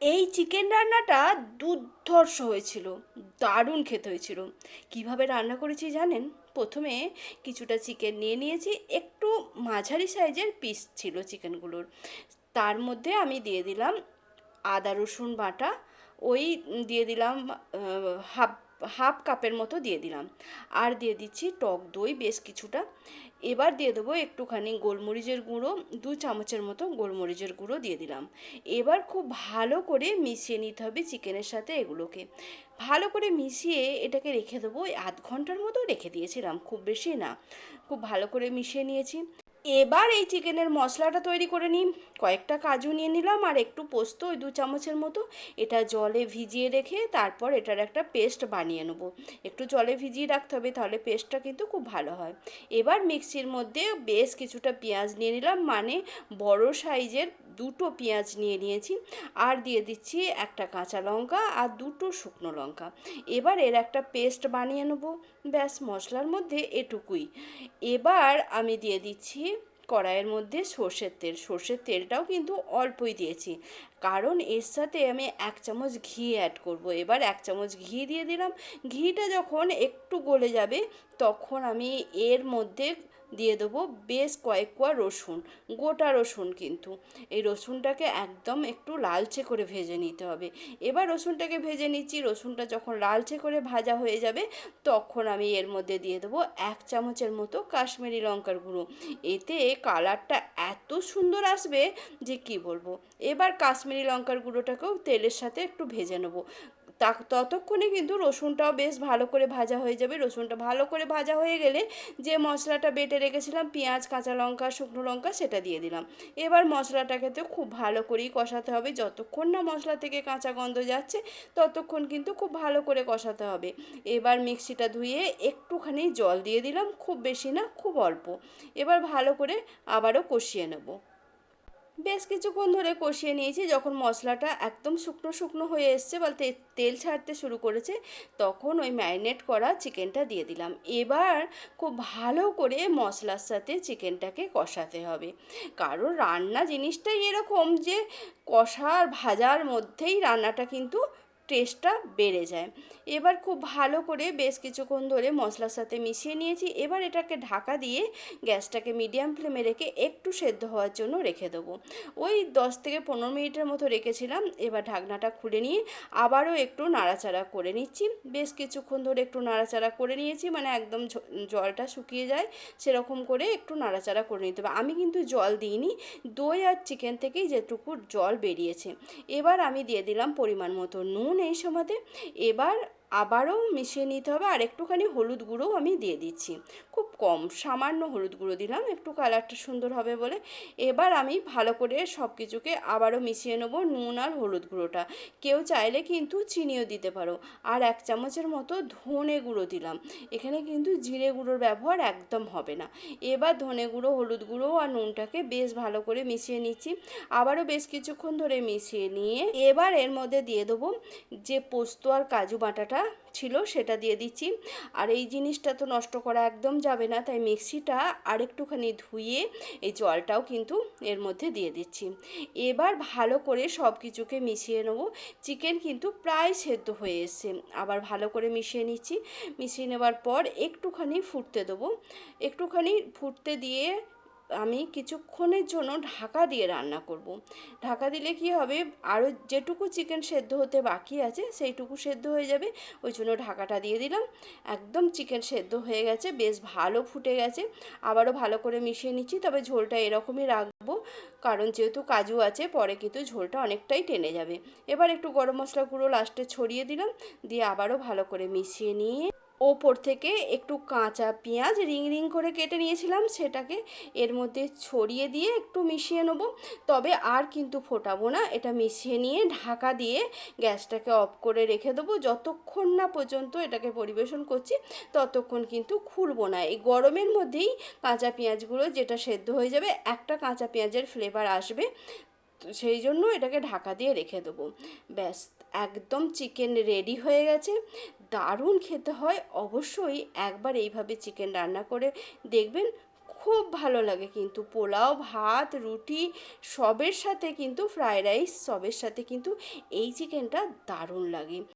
এই চিকেন রান্নাটা দুর্ধর্ষ হয়েছিল, দারুণ খেতে হয়েছিল। কীভাবে রান্না করেছি জানেন? প্রথমে কিছুটা চিকেন নিয়ে নিয়েছি, একটু মাঝারি সাইজের পিস ছিল চিকেনগুলোর তার মধ্যে আমি দিয়ে দিলাম আদা রসুন বাটা, ওই দিয়ে দিলাম হাফ হাফ কাপের মতো দিয়ে দিলাম। আর দিয়ে দিচ্ছি টক দই বেশ কিছুটা। এবার দিয়ে দেবো একটুখানি গোলমরিচের গুঁড়ো, দু চামচের মতো গোলমরিচের গুঁড়ো দিয়ে দিলাম। এবার খুব ভালো করে মিশিয়ে নিতে হবে চিকেনের সাথে এগুলোকে। ভালো করে মিশিয়ে এটাকে রেখে দেবো আধ ঘণ্টার মতো রেখে দিয়েছিলাম, খুব বেশি না। খুব ভালো করে মিশিয়ে নিয়েছি। এবার এই চিকেনের মশলাটা তৈরি করে নিই। কয়েকটা কাজু নিয়ে নিলাম আর একটু পোস্ত, ওই দু চামচের মতো। এটা জলে ভিজিয়ে রেখে তারপর এটার একটা পেস্ট বানিয়ে নেব। একটু জলে ভিজিয়ে রাখতে হবে, তাহলে পেস্টটা কিন্তু খুব ভালো হয়। এবার মিক্সির মধ্যে বেশ কিছুটা পেঁয়াজ নিয়ে নিলাম। মানে বড় সাইজের দুটো পেঁয়াজ নিয়ে নিয়েছি। আর দিয়ে দিচ্ছি একটা কাঁচা লঙ্কা আর দুটো শুকনো লঙ্কা। এবার এর একটা পেস্ট বানিয়ে নেব। ব্যাস, মশলার মধ্যে এটুকুই। এবার আমি দিয়ে দিচ্ছি কড়াইয়ের মধ্যে সর্ষের তেল। সর্ষের তেলটাও কিন্তু অল্পই দিয়েছি। কারণ এর সাথে আমি এক চামচ ঘি অ্যাড করব। এবার এক চামচ ঘি দিয়ে দিলাম। ঘিটা যখন একটু গলে যাবে, তখন আমি এর মধ্যে দিয়ে দেবো বেশ কয়েক কোয়া রসুন, গোটা রসুন কিন্তু। এই রসুনটাকে একদম একটু লালচে করে ভেজে নিতে হবে। এবার রসুনটাকে ভেজে নিচ্ছি। রসুনটা যখন লালচে করে ভাজা হয়ে যাবে, তখন আমি এর মধ্যে দিয়ে দেবো এক চামচের মতো কাশ্মীরি লঙ্কার গুঁড়ো। এতে কালারটা এত সুন্দর আসবে যে কি বলব? এবার কাশ্মীরি লঙ্কার গুঁড়োটাকেও তেলের সাথে একটু ভেজে নেব। ততক্ষণে কিন্তু রসুনটাও বেশ ভালো করে ভাজা হয়ে যাবে। রসুনটা ভালো করে ভাজা হয়ে গেলে যে মশলাটা বেটে রেখেছিলাম, পেঁয়াজ, কাঁচা লঙ্কা, শুকনো লঙ্কা, সেটা দিয়ে দিলাম। এবার মশলাটাকে তো খুব ভালো করেই কষাতে হবে। যতক্ষণ না মশলা থেকে কাঁচা গন্ধ যাচ্ছে, ততক্ষণ কিন্তু খুব ভালো করে কষাতে হবে। এবার মিক্সিটা ধুয়ে একটুখানি জল দিয়ে দিলাম, খুব বেশি না, খুব অল্প। এবার ভালো করে আবারও কষিয়ে নেব। বেশ কিছুক্ষণ ধরে কষিয়ে নিয়েছি। যখন মশলাটা একদম শুকনো শুকনো হয়ে এসছে বলতে তেল ছাড়তে শুরু করেছে, তখন ওই ম্যারিনেট করা চিকেনটা দিয়ে দিলাম। এবার খুব ভালো করে মশলার সাথে চিকেনটাকে কষাতে হবে। কারণ রান্না জিনিসটাই এরকম যে কষার ভাজার মধ্যেই রান্নাটা কিন্তু টেস্টটা বেড়ে যায়। এবার খুব ভালো করে বেশ কিছুক্ষণ ধরে মশলার সাথে মিশিয়ে নিয়েছি। এবার এটাকে ঢাকা দিয়ে গ্যাসটাকে মিডিয়াম ফ্লেমে রেখে একটু সেদ্ধ হওয়ার জন্য রেখে দেবো। ওই দশ থেকে পনেরো মিনিটের মতো রেখেছিলাম। এবার ঢাকনাটা খুলে নিয়ে আবারও একটু নাড়াচাড়া করে নিচ্ছি। বেশ কিছুক্ষণ ধরে একটু নাড়াচাড়া করে নিয়েছি মানে একদম জলটা শুকিয়ে যায়, সেরকম করে একটু নাড়াচাড়া করে নিতে হবে। আমি কিন্তু জল দিইনি, দই আর চিকেন থেকেই যেটুকু জল বেরিয়েছে। এবার আমি দিয়ে দিলাম পরিমাণ মতো নুন। এই সময়তে এবার আবারও মিশিয়ে নিতে হবে আর একটুখানি হলুদ গুঁড়োও আমি দিয়ে দিচ্ছি। খুব কম, সামান্য হলুদ গুঁড়ো দিলাম, একটু কালারটা সুন্দর হবে বলে। এবার আমি ভালো করে সব কিছুকে আবারও মিশিয়ে নেব নুন আর হলুদ গুঁড়োটা। কেউ চাইলে কিন্তু চিনিও দিতে পারো। আর এক চামচের মতো ধনে গুঁড়ো দিলাম। এখানে কিন্তু জিরে গুঁড়োর ব্যবহার একদম হবে না। এবার ধনে গুঁড়ো, হলুদ গুঁড়ো আর নুনটাকে বেশ ভালো করে মিশিয়ে নিচ্ছি। আবারও বেশ কিছুক্ষণ ধরে মিশিয়ে নিয়ে এবার এর মধ্যে দিয়ে দেবো যে পোস্ত আর কাজু বাটাটা ছিল সেটা দিয়ে দিচ্ছি। আর এই জিনিসটা তো নষ্ট করা একদম যাবে না, তাই মিক্সিটা আরেকটুখানি ধুয়ে এই জলটাও কিন্তু এর মধ্যে দিয়ে দিচ্ছি। এবার ভালো করে সব কিছুকে মিশিয়ে নেব। চিকেন কিন্তু প্রায় সেদ্ধ হয়ে এসছে। আবার ভালো করে মিশিয়ে নিচ্ছি। মিশিয়ে নেবার পর একটুখানি ফুটতে দেবো। একটুখানি ফুটতে দিয়ে আমি কিছুক্ষণের জন্য ঢাকা দিয়ে রান্না করব। ঢাকা দিলে কি হবে? আরও যেটুকু চিকেন সেদ্ধ হতে বাকি আছে, সেইটুকু সেদ্ধ হয়ে যাবে। ওই জন্য ঢাকাটা দিয়ে দিলাম। একদম চিকেন সেদ্ধ হয়ে গেছে, বেশ ভালো ফুটে গেছে। আবারও ভালো করে মিশিয়ে নিচ্ছি, তবে ঝোলটা এরকমই রাখব। কারণ যেহেতু কাজু আছে, পরে কিন্তু ঝোলটা অনেকটাই টেনে যাবে। এবার একটু গরম মশলা গুঁড়ো লাস্টে ছড়িয়ে দিলাম, দিয়ে আবারও ভালো করে মিশিয়ে নিয়ে ওপর থেকে একটু কাঁচা পেঁয়াজ রিং রিং করে কেটে নিয়েছিলাম, সেটাকে এর মধ্যে ছড়িয়ে দিয়ে একটু মিশিয়ে নেব। তবে আর কিন্তু ফোটাবো না, এটা মিশিয়ে নিয়ে ঢাকা দিয়ে গ্যাসটাকে অফ করে রেখে দেবো। যতক্ষণ না পর্যন্ত এটাকে পরিবেশন করছি, ততক্ষণ কিন্তু খুলবো না। এই গরমের মধ্যেই কাঁচা পেঁয়াজগুলো যেটা সেদ্ধ হয়ে যাবে, একটা কাঁচা পেঁয়াজের ফ্লেভার আসবে সেই জন্য এটাকে ঢাকা দিয়ে রেখে দেবো। ব্যাস, একদম চিকেন রেডি হয়ে গেছে। দারুণ খেতে হয়, অবশ্যই একবার এইভাবে চিকেন রান্না করে দেখবেন খুব ভালো লাগে কিন্তু। পোলাও, ভাত, রুটি সবের সাথে কিন্তু ফ্রায়েড রাইস সবের সাথে কিন্তু এই চিকেনটা দারুণ লাগে।